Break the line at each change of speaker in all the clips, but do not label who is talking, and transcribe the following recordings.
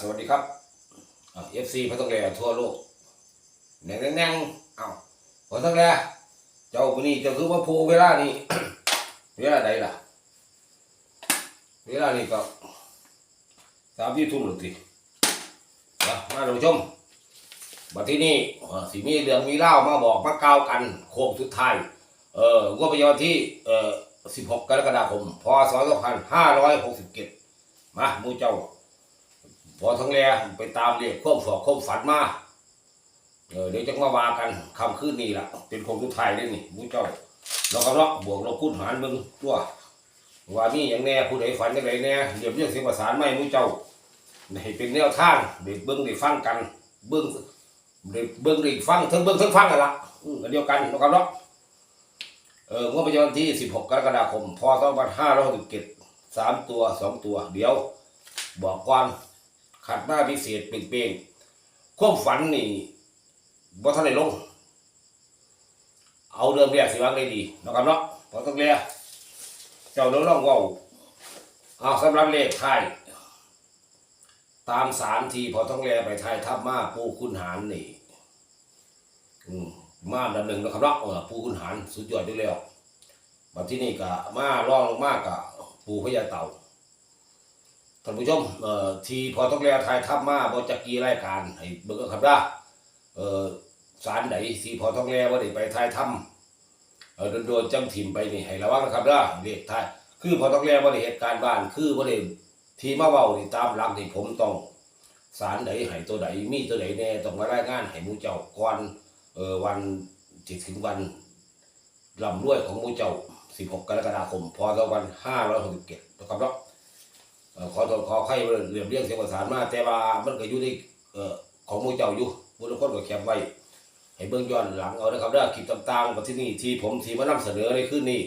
สวัสดีครับเอฟซีพระต้องแลทั่วโลกแหน่งแหน่งเอาพระต้องแลเจ้าคนนี้เจ้าคือว่าโพเวลานี้เวลาใดล่ะ เวลานี้ก็สามที่ทุ่มหรือตีมามาท่านผู้ชมบัดที่นี่อ่าสิมีเรื่องมีเล่ามาบอกมากล่าวกันโค้งสุดท้ายเออว่าไปวันที่เอ่อ16 กรกฎาคม พศ 2567 มาหมูเจ้า พอทั้งแลไปตามเรียกควบฝอกควบฝันมาเออเดี๋ยวจะมาว่ากันคำคืนนี้ล่ะเป็นคงทุกไทยได้นี่มูเจ้าเราก็เนาะบวกเราคูณหารเบิ่งตัวว่ามีอย่างแน่ผู้ใดฝันอย่างไรแน่เรียบเรียงเสียงประสานไม่มูเจ้าให้เป็นแนวทางเด็กเบิ้งได้ฟังกัน เบิ้งเด็กเบิ้งได้ฟังทั้งเบิ้งทั้งฟังกันละอันเดียวกันนะครับเนาะเอองวดประจำวันที่ 16 กรกฎาคมพศ2567สามตัวสองตัว เดี๋ยว บอกก่อน ขัดหน้าพิเศษเปล่งๆความฝันนี่บ่ทันได้ลง เอาเริ่มแรกสิวางได้ดีนะครับเนาะพอต้องเรียกเจ้าเดี๋ยวลองว่าเอาสำหรับเลขไทยตามสามทีพอต้องแลไปไทยทับมาปูคุณหารนี่มาดำหนึ่งนะครับเนาะปูคุณหารสุดยอดอยู่แล้วมาที่นี่ก็มาล่องลงมากกับปูพญาเต่า ท่านผู้ชมเอ่อทีพอต้องแลไทายทับมาบอจักกีรายการให้เบิ่งกันครับนะเอ่อสารไหนสีพอต้องแลว่าได้ไปไทายทำเออโดนๆจำถิ่มไปนี่ให้ระวังนะครับด้อเรียกทายคือพอต้องแลว่าได้เหตุการณ์บ้านคือว่าได้ทีมาเว้านี่ตามหลักที่ผมต้องสารใดให้ตัวใดมีตัวใดแน่ต้องมารายงานให้มูเจ้าก่อนเออวันที่ถึงวันลำรวยของมูเจ้า 16 กรกฎาคม พศ2567นะครับเนาะ เอ่อขอโทษขอใครเรียบเรียงเสียงประสานมาแต่ว่ามันก็อยู่ในของมู่เจ้าอยู่ผู้ทุกคนก็แคปไว้ให้เบิ่งย้อนหลังเอานะครับเด้อคลิปต่างๆกับที่นี่ที่ผมที่มานำเสนอในคืนนี้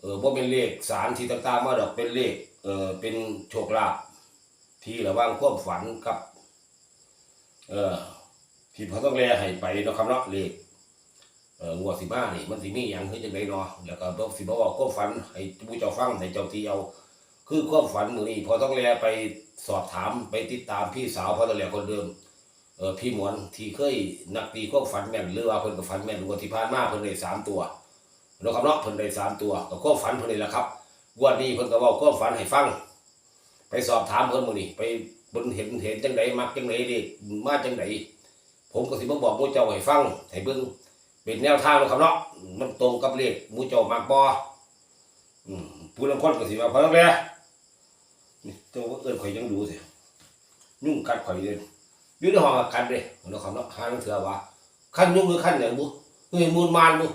เออบ่เป็นเลขสารที่ต่างๆมาดอกเป็นเลขเออเป็นโชคลาภที่ระหว่างความฝันกับเออที่พอต้องแลให้ไปนะครับเนาะเลขเอองวดสิมานี่มันสิมีหยังคือจังไดเนาะแล้วก็บ่สิบ่บอกความฝันให้ผู้เจ้าฟังให้เจ้าที่เอา คือความฝันมือนี้พอต้องแลไปสอบถามไปติดตามพี่สาวพอต้องแลคนเดิมเออพี่หมวนที่เคยนักตีก็ฝันแม่นหรือว่าเพิ่นก็ฝันแม่นงวดที่ผ่านมาเพิ่นได้สามตัวแล้วครับเนาะเพิ่นได้สามตัวก็ก็ฝันเพิ่นนี่แหละครับวดนี้เพิ่นก็เว้าก็ฝันให้ฟัง ไปสอบถามเพิ่นมื้อนี้ไปเพิ่นเห็นเห็นจังไดมักจังไดเด็กมาจังไดผมก็สิมาบอกหมู่เจ้าให้ฟังให้เบิ่งเป็นแนวทางเนาะครับเนาะมันตรงกับเลขหมู่เจ้ามักบ่อืมผู้ลางคนก็สิว่าพอแล้วแหละ นี่ตัวเอิ้นข่อยยังดูสิยุ่งกัดข่อยเลยอยู่ในห้องอากันเด้เนาะครับเนาะหาเถื่อว่าขั้นยุ่งหรือขั้นอย่างบุเฮ้ยมูลมานบุ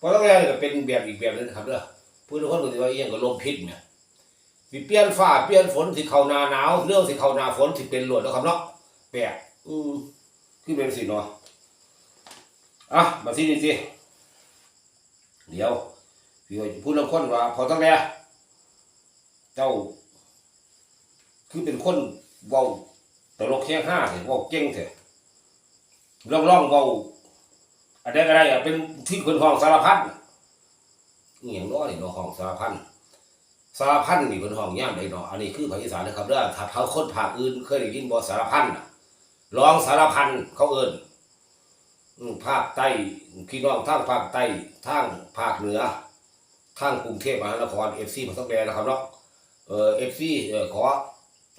พราะต้องแรกก็เป็นแบบอีกแบบนึงนะครับเด้อผู้ทุกคนก็สิว่าอียงก็ลมพิษเนี่ยสิเปลี่ยนฟ้าเปลี่ยนฝนสิเข้าหน้าหนาวเรื่องสิเข้าหน้าฝนสิเป็นหลวดเนาะครับเนาะแปลกอืมคือเป็นสิเนาะอะมาที่นี่สิเดี๋ยวพี่พูดเรื่องคนว่าพอต้องแรกเจ้า คือเป็นคนเว้าตลกแค่ห้าเถอะเว่าเก่งเถอะร่องร่องเว่าอะไรก็ได้อะเป็นที่คนห้องสารพัดน่อย่างน้อยเนาะห้องสารพันสารพันนี่เป็นห้องย่ามใดเนาะอันนี้คือภาคอีสานนะครับเด้อถ้าเขาคนภาคอื่นเคยได้ยินบ่สารพันร้องสารพันเขาเอิ้นภาคใต้พี่น้องทางภาคใต้ทางภาคเหนือทางกรุงเทพมหานครเอฟซีมาต้องแดนนะครับเนาะเออเอฟซีขอ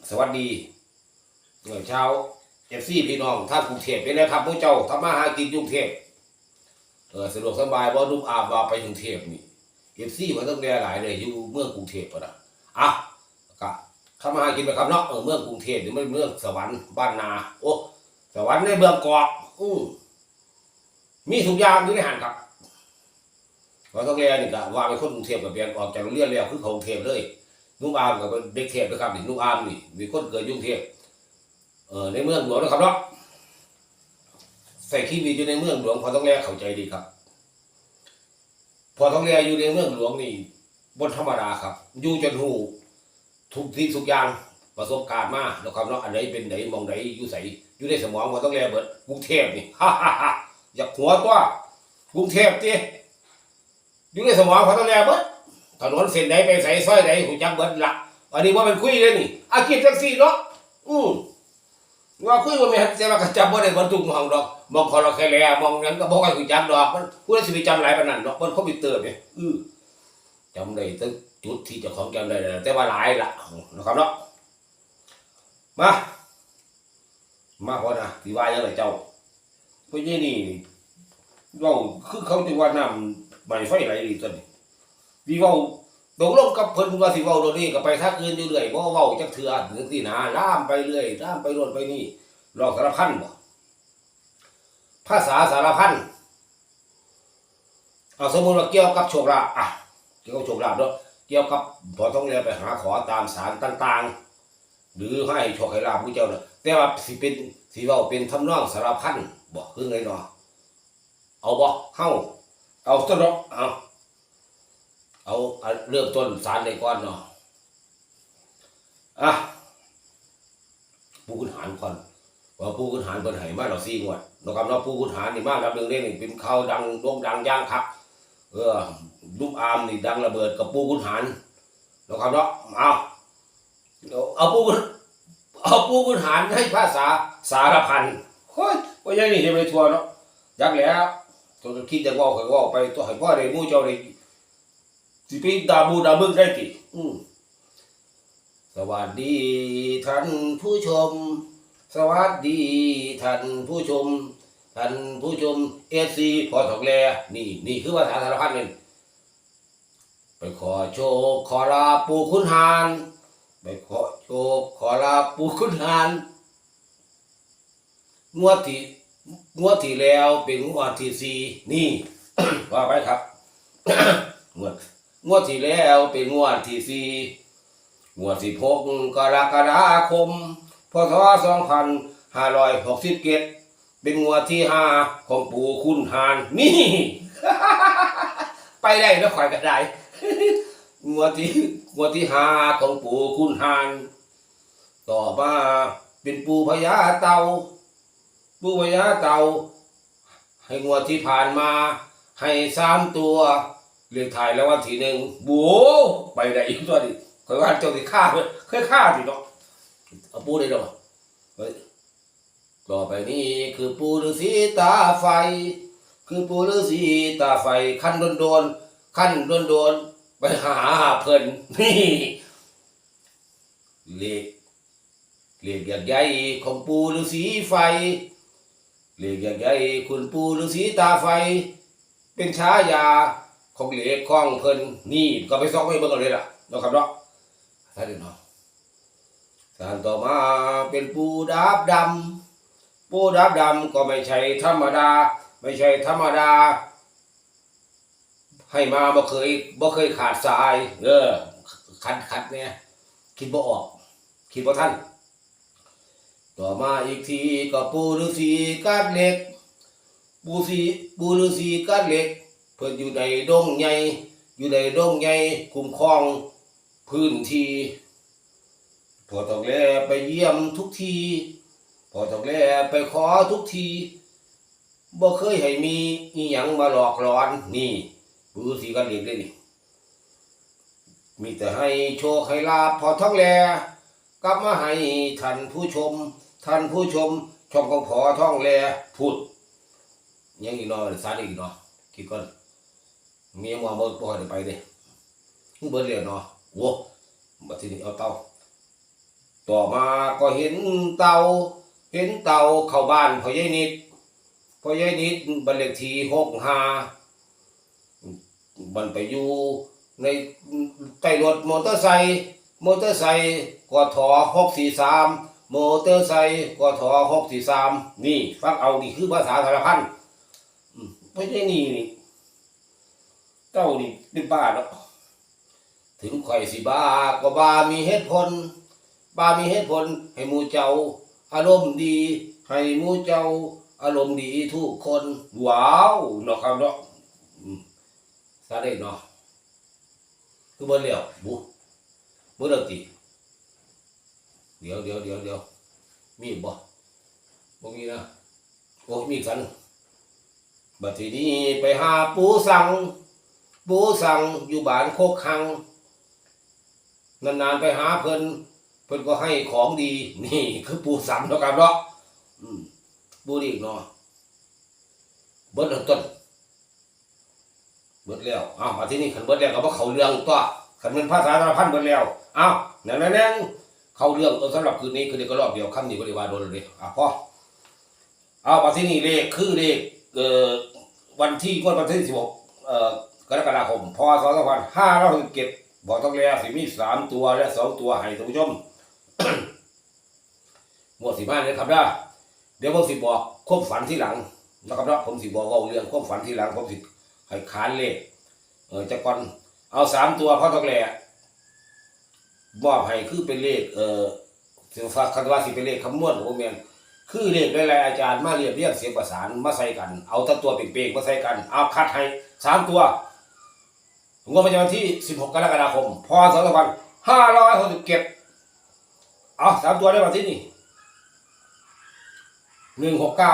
สวัสดีเงินเช้าเอฟซีพี่น้องท่านกรุงเทพเป็นไงครับพวกเจ้าทำมาหากินกรุงเทพเออสะดวกสบายว่านุ่มอาบว่าไปกรุงเทพนี่เอฟซีมันต้องแดหลายเลยอยู่เมืองกรุงเทพนะอะก็ทำมาหากินไปครับเนาะเออเมืองกรุงเทพหรือไม่เมืองสวรรค์บ้านนา โอ้สวรรค์ในเมืองเกาะอือมีทุกอย่างอยู่ในหันครับเราต้องเรียนนี่ก็ว่าเป็นคนกรุงเทพกับเรียนออกจากโรงเรียนแล้วคือเขากรุงเทพเลย นุ่มอามกับเด็กเทพนะครับนี่นุ่มอามนี่มีคนเกิดยุ่งเทพเออในเมืองหลวงนะครับเนาะใส่ชีวิตอยู่ในเมืองหลวงพอต้องแลเข้าใจดีครับ พอต้องแลอยู่ในเมืองหลวงนี่บนธรรมดาครับ อยู่จนหูทุกที่ทุกอย่างประสบการณ์มานะครับเนาะอันไหนเป็นไหนมองไหนอยู่ใส่อยู่ในสมองพอต้องแลเบิดกรุงเทพนี่ฮ่าฮ่าฮ่าอยากหัวตัวกรุงเทพตีอยู่ในสมองพอต้องแลเบิด ถนนเส้นไหนไปใส่ซอยไหนหูจักเบิดละอันนี้ว่าเป็นคุยเลยนี่อากิจจังสี่เนาะอืมว่าคุยว่าแม่นแต่ว่าก็จำบ่ได้วันทุกหมองดอกมองคอเราแค่แลมองนั้นก็บ่ค่อยรู้จักดอกมันผู้ใดสิไปจำหลายปานนั้นดอกมันคอมพิวเตอร์แหมอือจำได้ตั้งจุดที่เจ้าของจำได้แล้วแต่ว่าหลายละนะครับเนาะมามาพอนะที่ว่ายังไงเจ้าเพราะยี่นี่เราคือเขาจะว่าน้ำใบไฟไหลดีตัวนี้ วีเว้าตกลงกับเพิ่นว่าสิเว้าโดยวนี้ก็ไปทักอื่นอยู่เรื่อยบ่เว้าจักเทื่อถึงที่หนาล่ามไปเรื่อยล่ามไปโน่นไปนี่หลอกสารพันบ่ภาษาสารพันเอาสมมติว่าเกี่ยวกับโชคลาภอะเกี่ยวกับโชคลาภเนาะเกี่ยวกับพอต้องเรียนไปหาขอตามสารต่าง ๆ หรือให้โชคให้ลาภผู้เจ้าเนาะแต่ว่าสิเป็นสิเว้าเป็นทำนองสารพันบ่คือไงเนาะเอาบ่เฮาเอาซะเนาะเอา เอาเริ่มต้นสารเลยก่อนเนาะอะปูขุนหารก่อนว่าปูขุนหารเพิ่นให้มาเรา4งวดเนาะครับเนาะปูขุนหารนี่มาลำหนึงนี่นี่เป็นข่าวดังโด่งดังย่างคักเออลูกอามนี่ดังระเบิดกับปูขุนหารเนาะครับเนาะเอาเอาปูขุนเอาปูบุญหารให้ภาษาสารพันโอ้ยว่าย่างนี้เห็นไปทัวเนาะยักแล้วตัวคิดจะว่าเคยว่าไปตัวให้พ่อได้มู่เจ้าได้ สิไปดาบูดาบึกได้ติอืมสวัสดีท่านผู้ชม สวัสดีท่านผู้ชม ท่านผู้ชมเอซีพอถกแลนี่ นี่คือภาษาสารพันนี่ไปขอโชคขอลาปูคุณหารไปขอโชคขอลาปูคุณหารงวดที่งวดที่แล้วเป็นงวดที่สี่นี่ ว่าไปครับงวด งวดที่แล้วเป็นงวดที่สี่งวดสิบหกกรกฎาคม พศสองพันห้าร้อยหกสิบเจ็ดเป็นงวดที่ห้าของปู่คุณหานนี่ ไปได้แล้วข่อยก็ได้งวดที่งวดที่ห้าของปู่คุณหานต่อมาเป็นปู่พญาเตาปู่พญาเตาให้งวดที่ผ่านมา ให้สามตัว เรียถ่ายแล้ววันทีหนึ่งโบูไปได้อีกตัวดิเคยว่าเจ้าที่ฆ่าเพื่เคยฆ่าสิเนาะเอาปูได้ดอกเฮ้ยต่อไปนี้คือปูฤาษีตาไฟ คือปูฤาษีตาไฟขั้นโดนๆขั้นโดนๆไปหาเพิ่นนี่เลขเลขใหญ่ของปูฤาษีไฟเลขใหญ่คุณปูฤาษีตาไฟ เป็นฉายา ของเหล็กของเพิ่นนี่ก็ไปซอกไม่เบิ่งเอาเลยล่ะเนาะครับเนาะท่านเนาะสานต่อมาเป็นปูดาบดำปูดาบดำก็ไม่ใช่ธรรมดา ไม่ใช่ธรรมดา ให้มาบ่เคยบ่เคยขาดสาย เออขัดขัดเนี่ยคิดบ่ออก คิดบ่ทันต่อมาอีกทีก็ปูฤาษีกาดเหล็ก ปูสีปูฤาษีกาดเหล็ก เพิ่นอยู่ในดงใหญ่อยู่ในดงใหญ่คุ้มครองพื้นที่พอตอกแลไปเยี่ยมทุกทีพอตอกแลไปขอทุกทีบ่เคยให้มีอีหยังมาหลอกหลอนนี่ปูฤาษีกาดเหล็กเลยนี่มีแต่ให้โชคให้ลาภพอท้องแลกลับมาให้ท่านผู้ชมท่านผู้ชมชมของพอท้องแลพูดยังอีกหน่อยสารอีกหน่อคิดก่อน มีมัวบ่บ่ได้ไปเด้มึงเบิดแล้วเนาะโว้บัดทีนี้เอาเตาต่อมาก็เห็นเตาเห็นเตาเข้าบ้านพ่อใหญ่นิดพ่อใหญ่นิดบันเลขที่หกห้าบันไปอยู่ในใต้รถมอเตอร์ไซค์มอเตอร์ไซค์กทหกสี่สามมอเตอร์ไซค์กทหกสี่สามนี่ฟังเอานี่คือภาษาสารพันไม่ใช่นี่นี่ เจ้านี่เป็นบ้าแล้วถึงข่อยสิบ้าก็บ้ามีเหตุผลบ้ามีเหตุผลให้หมูเจ้า อารมณ์ดี ให้หมูเจ้า อารมณ์ดีทุกคนว้าวเนาะครับเนาะอืมซาได้เนาะคือบ่เลี้ยวบุบ่เลิกติเดี๋ยวเดี๋ยวเดี๋ยวเดี๋ยวมีบ่บ่มีนะโอ้ยมีอีกสันบัดทีนี้ไปหาปูสัง ปูสั่งอยู่บ้านโคกคัง นานๆไปหาเพิ่นไปพิ่นก็ให้ของดี นี่ คือปูสามเนาะครับเนาะอืมปูดีกเนาะเบิดต้นเบิดแล้วอ้าวมาที่นี่ขันเบิดแล้วก็บ่เข้าเรื่องตัวขันเป็นภาษาสารพันเบิดแล้วอ้าวนั่นนั่นนั่นเข้าเรื่องเออสำหรับคืนนี้คืนนี้ก็รอบเดียวคำนี้บริวารโดนเลยอะพ่อเอามาที่นี่เลขคือเลขเอ่อวันที่งวดวันที่สิบหกเอ่อ กรกฎาคมพศสองพันห้าร้อยหกสิบเจ็ดบอกต้องแล้วสิมีสามตัวและสองตัวให้ท่านผู้ชมหมวดสิบห้าเนี่ยครับนะเดี๋ยวผมสิบอกความฝันที่หลังนะครับเนาะผมสิบอกว่าเรื่องความฝันที่หลังผมสิให้ขานเลขเออจะก่อนเอาสามตัวพ่อทองแหล่มอบให้คือเป็นเลขเออสิฟ้าคันว่าสิเป็นเลขคำนวณของผมเองคือเลขหลายๆอาจารย์มาเรียบเรียงเสียงประสานมาใส่กัน เอาทั้งตัวเป่งๆมาใส่กัน เอาคัดให้สามตัว งวดประจำวันที่สิบหกกรกฎาคม พศสองพันห้าร้อยหกสิบเจ็ดเอาสามตัวได้มาที่นี่หนึ่งหกเก้า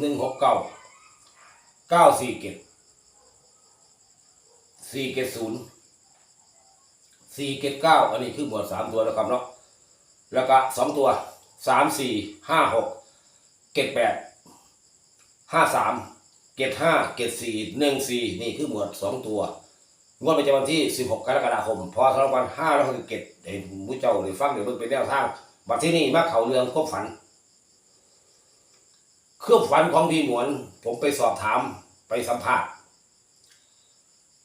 หนึ่งหกเก้าเก้าสี่เกตสี่เกตศูนย์สี่เกตเก้าอันนี้คือหมวดสามตัวแล้วครับเนาะแล้วก็สองตัวสามสี่ห้าหกเกตแปดห้าสาม เกตห้าเกตสี่หนึ่งสี่นี่คือหมวดสองตัวงวดประจำวันที่สิบหกกรกฎาคมพศสองพันห้าร้อยหกสิบเจ็ดเดี๋ยวมุ้เจ้าเดี๋ยวฟังเดี๋ยวเพิ่งเป็นแนวทางบัดที่นี่มาเขาเรืองควบฝัน เครื่องฝันของพี่หมวน ผมไปสอบถามไปสัมภาษณ์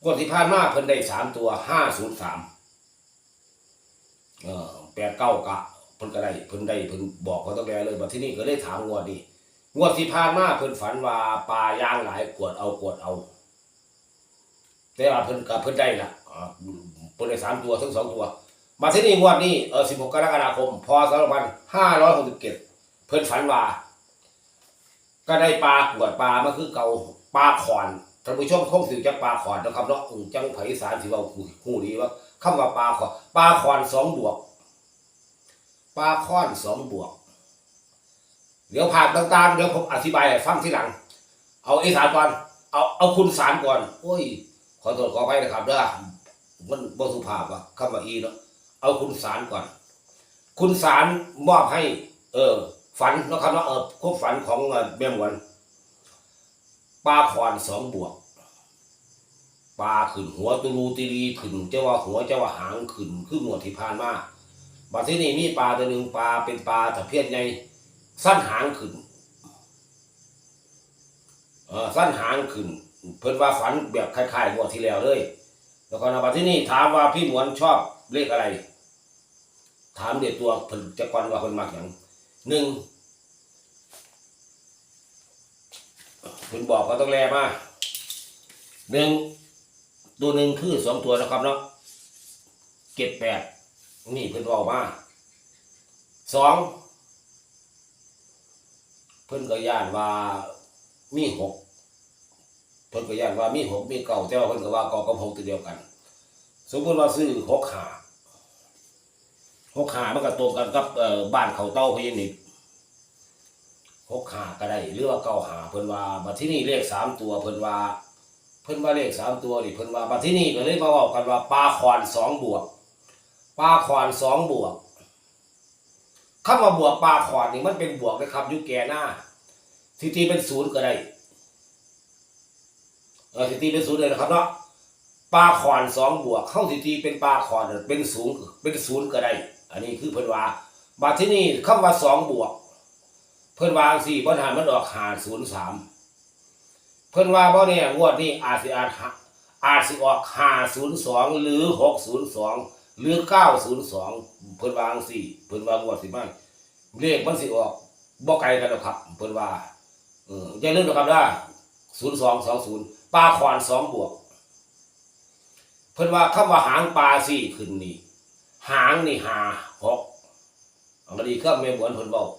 งวดที่ผ่านมาเพิ่นได้สามตัวห้าศูนย์สามเออแปดเก้ากะเพิ่นก็ได้เพิ่นได้เพิ่นบอกเขาต้องแลเลยบัดที่นี่ก็เลยถามงวดนี้ งวดที่ผ่านมาเพิ่นฝันว่าปลาย่างหลายกวดเอากวดเอา แต่ว่าเพิ่นกับเพิ่นได้ละอ่าเพิ่นได้สามตัวทั้งสองตัว มาที่นี่งวดนี้เออสิบหกกรกฎาคมพศสองพันห้าร้อยหกสิบเจ็ดเพิ่นฝันว่า ก็ได้ปลากวดปลามาคือเก่าปลาขอนท่านผู้ชมคงสิจักปลาขอนนะครับเนาะจังไผ่สารสิเว้าฮู้ดีว่าคำว่าปลาขอนปลาขอนสองบวกปลาค้อนสองบวก เดี๋ยวผ่านต่างๆ เดี๋ยวผมอธิบายให้ฟังทีหลัง เอาเอกสารก่อน เอาเอาคุณสารก่อน โอ้ย ขอโทษขออภัยนะครับเด้อมันบ่สุภาพว่ะคำว่าอีเนาะ เอาคุณสารก่อน คุณสารมอบให้ เออ ฝันนะครับเนาะเออควบฝันของเอ่อแม่หมวนปลาขอนสองบวกปลาขึ้นหัวตุลูตีรีขึ้นเจ้าว่าหัวเจ้าว่าหางขึ้นคือหมวดที่ผ่านมาบัดที่นี่มีปลาตัวหนึ่งปลาเป็นปลาตะเพียนใหญ่ สั้นหางขึ้นเออสั้นหางขึ้น เพิ่นว่าฝันแบบคล้ายๆงวดที่แล้วเลย แล้วก็นะบัที่นี่ถามว่าพี่หมวนชอบเลขอะไร ถามเด็ดตัวเพิ่นจะก่อนว่าเพิ่นมักหยังหนึ่งคุณบอกเขาต้องแลมาหนึ่งตัวหนึ่งคือสองตัวนะครับเนาะเก็บแปดนี่เพิ่นบอกมาสอง เพิ่นก็ย่านว่ามีหกเพิ่นก็ย่านว่ามีหกมีเก่าแต่ว่าเพิ่นก็ว่าเก่ากับหกตัวเดียวกัน สมมติว่าซื้อหกหาหกหามันก็ตรงกันกับบ้านเขาเต้าพญานิดหกหาก็ได้หรือว่าเก้าหาเพิ่นว่าบัดที่นี่เลขสามตัวเพิ่นว่า เพิ่นว่าเลขสามตัวนี่เพิ่นว่าบัดที่นี่ก็เลยมาบอกกันว่าปลาขวานสองบวกปลาขวานสองบวก คำว่าบวกปลาขวานนี่มันเป็นบวกนะครับยุคแก่หน้าสิตีเป็นศูนย์ก็ได้เออสิตีเป็นศูนย์เลยนะครับเนาะปลาขวานสองบวกเข้าสิตีเป็นปลาขวานเป็นศูนย์เป็นศูนย์ก็ได้ อันนี้คือเพิ่นว่าบัดที่นี่คำว่าสองบวก เพิ่นวาจั่งสี่ปัญหามันออกหาศูนย์สามเพิ่นว่าบ่เนี่ยงวดนี้อาจสิอาจหาอาจสิออกหาศูนย์สองหรือหกศูนย์สอง หรือเก้าศูนย์สองเพิ่นวาจั่งสี่เพิ่นว่างวดสิมันเลขมันสิออกบ่ไกลกันหรอกครับเพิ่นว่าเอออย่าลืมนะครับว่าศูนย์สองสองศูนย์ปลาขวานสองบวก เพิ่นว่าคำว่าหางปลาสี่ขึ้นนี่หางนี่หาหกอันนี้ก็ไม่เหมือนเพิ่นบอก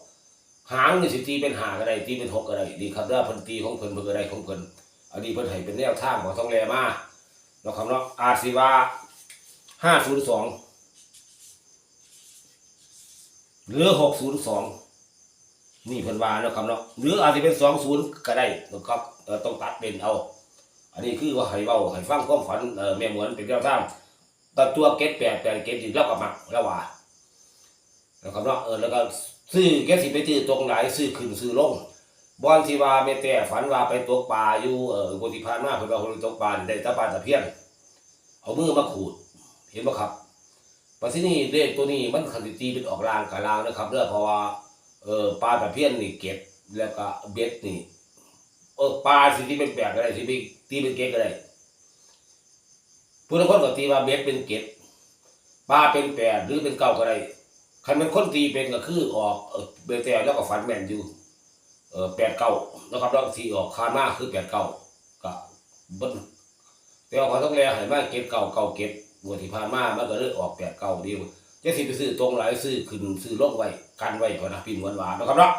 หางนี่สิตีเป็นหาก็ได้ตีเป็นหกก็ได้ดีครับเด้อเพิ่นตีของเพิ่นเพิ่นก็ได้ของเพิ่นอันนี้เพิ่นให้เป็นแนวทางของต้องแลมาเนาครับเนาะอาจสิว่า ห้าศูนย์สองหรือหกศูนย์สองนี่เพิ่นว่าเนาะครับเนาะหรืออาจจะเป็นสองศูนย์ก็ได้นะครับต้องตัดเป็นเอา อันนี้คือว่าให้เว้าให้ฟังความฝันเออแม่เหมือนเป็นแนวทางแต่ตัวเก็ตแปดแปดเก็ตที่เราก็มักแล้วว่านะครับเนาะเออแล้วก็ซื้อแกสิไปตื้อตรงไหนซื้อขึ้นซื้อลงบอนที่ว่าแม่แต่ฝันว่าไปตกปลาอยู่เออบุติพานมาเพิ่นว่าเพิ่นตกปลาได้ตะปลาตะเพียนเอามือมาขูด เห็นบ่ครับปัจจุบันนี้เลขตัวนี้มันคันสิตีเป็นออกรางกับรางนะครับเด้อเพราะว่าเออปลาตะเพียนนี่เก็บแล้วก็เบ็ดนี่เออปลาสิที่เป็นแปลกก็ได้สิไปตีเป็นเก็ดก็ได้ผู้คนก็ตีว่าเบ็ดเป็นเก็ดปลาเป็นแปดหรือเป็นเก้าก็ได้คันเป็นคนตีเป็นก็คือออกเบลแต่แล้วก็ฟันแม่นอยู่เออแปดเก้านะครับแล้วทีออกคานมาคือแปดเก้าก็เบิ้ลแต่ว่าเขาต้องแลให้มาเก็บเก่าเก่าเก็บ งวดที่ผ่านมามันก็เลยออกแปดเก้าเดียวจะสิไปซื้อตรงหลายซื้อขึ้นซื้อลงไว้กันไว้ก่อนนะพี่หวานหวานนะครับเนาะ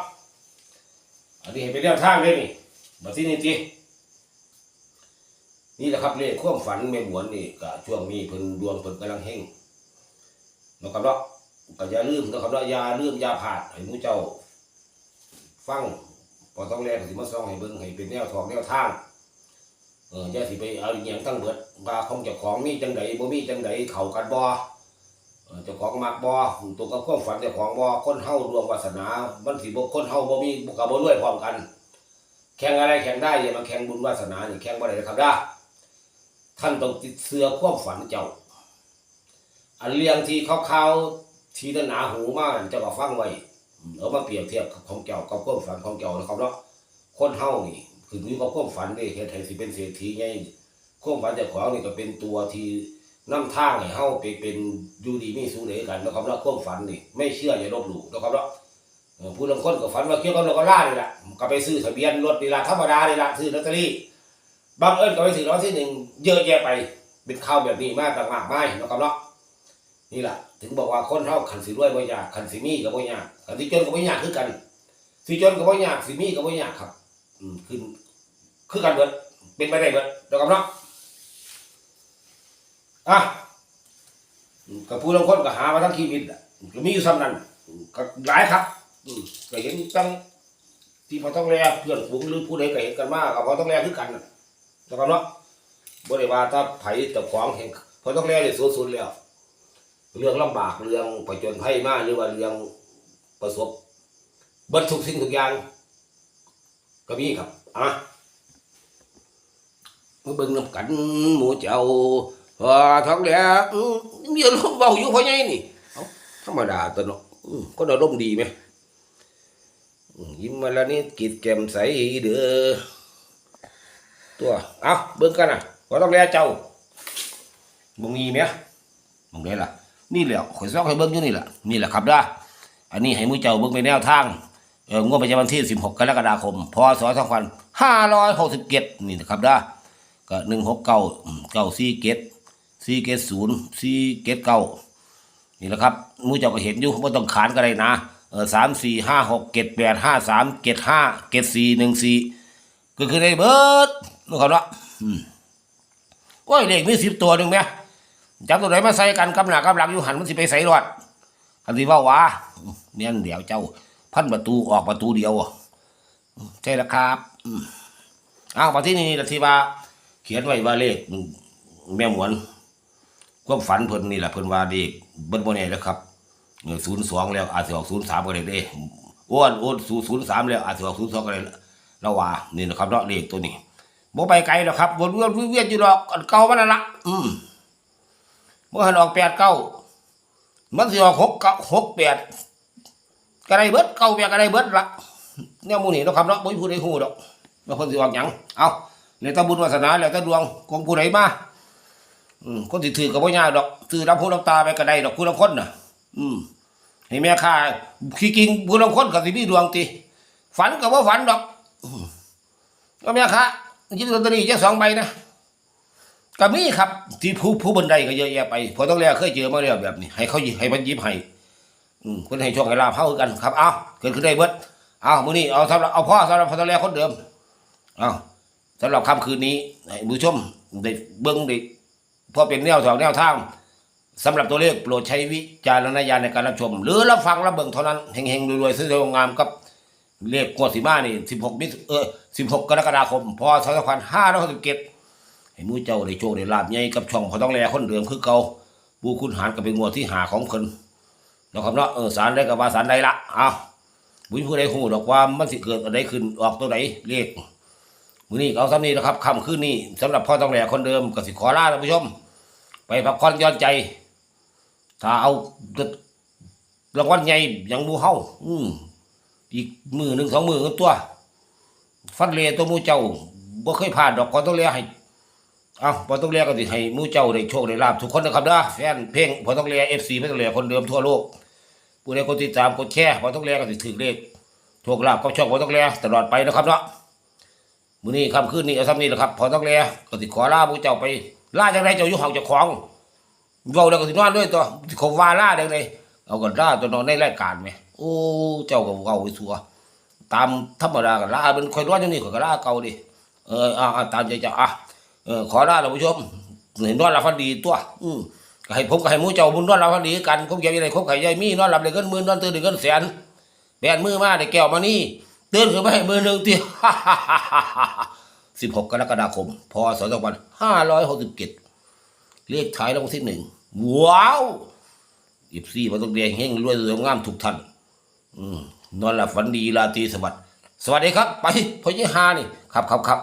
อันนี้ให้เป็นแนวทางเลยนี่มาที่นี่จีนี่แหละครับเลขความฝันแม่หวนนี่ก็ช่วงนี้เพิ่นดวงเพิ่นกำลังเฮงนะครับเนาะก็อย่าลืมนะครับเนาะอย่าลืมอย่าพลาดให้มูเจ้า ฟังพอต้องแรกสิมาซ่องให้เบิ่งให้เป็นแนวทองแนวทาง เอออย่าสิไปเอาอหย่างตั้งเบิดว่าของเจ้าของมีจังใดบ่มีจังใดเข้ากันบ่เออเจ้าของมักบ่ตรงกับความฝันเจ้าของบ่คนเฮาดวงวาสนามันสิบ่คนเฮาบ่มีบ่ก็บ่รวยพร้อมกัน แข่งอะไรแข่งได้อย่ามาแข่งบุญวาสนานี่แข่งบ่ได้นะครับด้อท่านต้องติดเสื้อความฝันเจ้า อันเรื่องที่คร่าวๆที่หนาหูมากเจ้าก็ฟังไว้เอามาเปรียบเทียบกับของเก่ากับความฝันของเก่านะครับเนาะคนเฮานี่ คือมีกับความฝันนี่เฮ็ดให้สิเป็นเศรษฐีไงความฝันเจ้าของนี่ก็เป็นตัวที่นำทางให้เฮาไปเป็นอยู่ดีมีสุขเลยกันนะครับเนาะความฝันนี่ไม่เชื่ออย่าลบหลู่นะครับเนาะผู้บางคนก็ฝันว่าเกี่ยวกับรถกระล่านี่แหละก็ไปซื้อทะเบียนรถนี่ล่ะธรรมดานี่ล่ะซื้อลอตเตอรี่บังเอิญก็ไปซื้อรางวัลที่หนึ่งเยอะแยะไปเป็นข่าวแบบนี้มากต่างมากไมายนะครับเนาะนี่แหละถึงบอกว่าคนเท่าขันสิรวยบ่ยากขันสิมีก็บ่ยากขันสิจนก็บ่ยากคือกันสิจนก็บ่ยากสิมีก็บ่ยากครับ อืมคือคือกันเบิดเป็นไปได้เบิดเดี๋ยวกันเนาะอะกับผู้ลงคนก็หามาทั้งชีวิตอะก็มีอยู่ซ้ำนั้นก็หลายครับก็เห็นตั้งที่พอต้องแลเพื่อนฝูงหรือผู้ใดก็เห็นกันมากก็พอต้องแลคือกันเดียวกันเนาะบ่ได้ว่าถ้าไผเจ้าของเห็นพอต้องแลนี่สุดๆแล้ว เรื่องลำบากเรื่องประจนภัยมากหรือว่าเรื่องประสบบัดทุกสิ่งทุกอย่าง ก็มีครับอะมาเบิ่งนำกันหมูเจ้าพอท้องแหล้วมีอารมณ์เบาอยู่เพราะไงนี่เอ้าธรรมดาตัวเนาะอืมคนอารมณ์ดีไหมอืมยิ้มมาแล้วนี่กิดแก้มใสเด้อตัวเอาเบิ่งกันอะพอต้องแลเจ้าบ่มีไหมมองได้ล่ะนี่แหละข่อยซอกให้เบิ่งอยู่นี่แหละนี่แหละครับเด้ออันนี้ให้มือเจ้าเบิ่งเป็นแนวทาง เอองวดประจำวันที่ 16 กรกฎาคม พศ 2567 นี่นะครับเด้อก็ 169 94เกต4เกต0 4เกต9นี่แหละครับมือเจ้าก็เห็นอยู่บ่ต้องขานก็ได้นะเออ3 4 5 6 7 8 5 3 7 5 7 4 1 4ก็คือได้เบิร์ดนะครับเนาะอืมโอ้ยเลขมี10ตัวหนึ่งแหมจับตัวไหนมาใส่กันกำหนักกำหลังอยู่หันมันสิไปใส่รอดอันที่ว่าวาเนี่ยเดี๋ยวเจ้า พันประตูออกประตูเดียวอใช่แล้วครับอ้าวมาที่นี่ละที่ว่า เขียนไว้ว่าเลขแม่หมวนความฝันเพิ่นนี่แหละเพิ่นว่าเลขเบิ้ลโบเน่แล้วครับศูนย์สองแล้วอาจจะออกศูนย์สามก็ได้เด้อ้วนอ้วนศูนย์ศูนย์สามแล้วอาจจะออกศูนย์สองก็ได้แล้วว่านี่นะครับเนาะเลขตัวนี้บ่ไปไกลหรอกครับวนเวียนเวียนอยู่ดอกเก่ามันละอืมเมื่อหันออกแปดเก้ามันสิออกหกเก้าหกแปด ก็ได้เบิดเก้าแปดก็ได้เบิดละเนี่ยมูนี่เนาะครับเนาะบ่มีผู้ใดฮู้ดอกว่าเพิ่นสิออกหยังเอาแล้วแต่บุญวาสนาแล้วแต่ดวงของผู้ใดมาอืมคนสิถือก็บ่ยากดอกซื้อรับผู้รับตาไปก็ได้ดอกผู้ละคนน่ะ อืมให้แม่ค่าขี้กิงผู้ละคนก็สิมีดวงติฝันก็บ่ฝันดอกอืมก็แม่ค่ายินลอตเตอรี่จักสองใบนะก็มีครับ ที่ผู้ผู้บันไดก็เยอะแยะไปพอต้องแล้วเคยเจอมาแล้วแบบนี้ ให้เขาหยิบให้มันยิบให้ คนให้โชคให้ลาภเท่ากันครับเอาเกิดขึ้นได้เบิดเอามื้อนี้เอาสำหรับเอาพ่อสำหรับพ่อต้องแลคนเดิมเอาสำหรับค่ำคืนนี้ให้ผู้ชมได้เบิ่งได้พอเป็นแนวทางแนวทางสำหรับตัวเลขโปรดใช้วิจารณญาณในการรับชม หรือรับฟังรับเบิ่งเท่านั้นเฮงๆรวยๆซื้อๆงามกับเลขงวดสิมานี่16มิถุเออ16กกรกฎาคมพศ2567ให้หมูเจ้าได้โชคได้ลาบใหญ่กับช่องพอต้องแลคนเดิมคือเก่าบูคุณหารก็เป็นงวดที่หาของเพิ่น นาะครับเนาะเออสารได้กับว่าสารใดละเอาบุญผู้ใดหูดอกว่ามันสิเกิดอะไรขึ้นออกตัวไหนเลขมือนี้เอาซ้ำนี้นะครับค่ำคืนนี้สำหรับพ่อต้องแหล่คนเดิมก็สิขอลาท่านผู้ชม ไปพักผ่อนย้อนใจ ถ้าเอารางวัลใหญ่อย่างหมูเฮาอืมอีกมือหนึ่งสองมือกันตัว ฟันเลตัวมูเจ้าบ่เคยผ่านดอกก็ต้องเลียให้ เอาพอต้องเลียก็สิให้มูเจ้าได้โชคได้ลาบทุกคนนะครับเด้อแฟนเพลงพอต้องเลีย FC พอต้องเลียคนเดิมทั่วโลกผู้ใดกดติดตามกดแชร์พอต้องเลียก็สิถือเลขโชคลาภกับช่องพอต้องเลียตลอดไปนะครับเนาะมื้อนี้ค่ำคืนนี้เอาซ้ำนี้แหละครับพอต้องเลียก็สิขอลาหมูเจ้าไปลาจังไดเจ้าอยู่ห้องเจ้าของเว้าแล้วก็สินอนด้วยตัวเขาว่าล่าได้เลยเอาก็ล่าตัวนอนในรายการไหมโอ้เจ้าก็เว้าไปสัวตามธรรมดาก็ล่าเป็นคอยนอนอย่างนี้ก็ล่าเก่าดิเอออ่าตามใจเจ้าอะ เออขอลาท่านผู้ชมเห็นนอนหลับฝันดีตัว อืมก็ให้ผมก็ให้มูเจ้าบุญนอนหลับฝันดีกันผมเกี่ยวอะไรผมไข่ใหญ่มีนอนหลับได้เงินหมื่นนอนตื่นได้เงินแสนแบนมือมาได้แก้วมานี่เตื่นขึ้นมาให้มือหนึ่งตีสิบหกกรกฎาคม พศสองพันห้าร้อยหกสิบเจ็ดเลขท้ายรางวัลที่หนึ่งว้าวอีบซี่มันต้องเรียงเฮงรวยสวยงามทุกท่านอืมนอนหลับฝันดีราตรีสวัสดิ์สวัสดีครับ ไปพอยี่หานี่ ครับครับครับ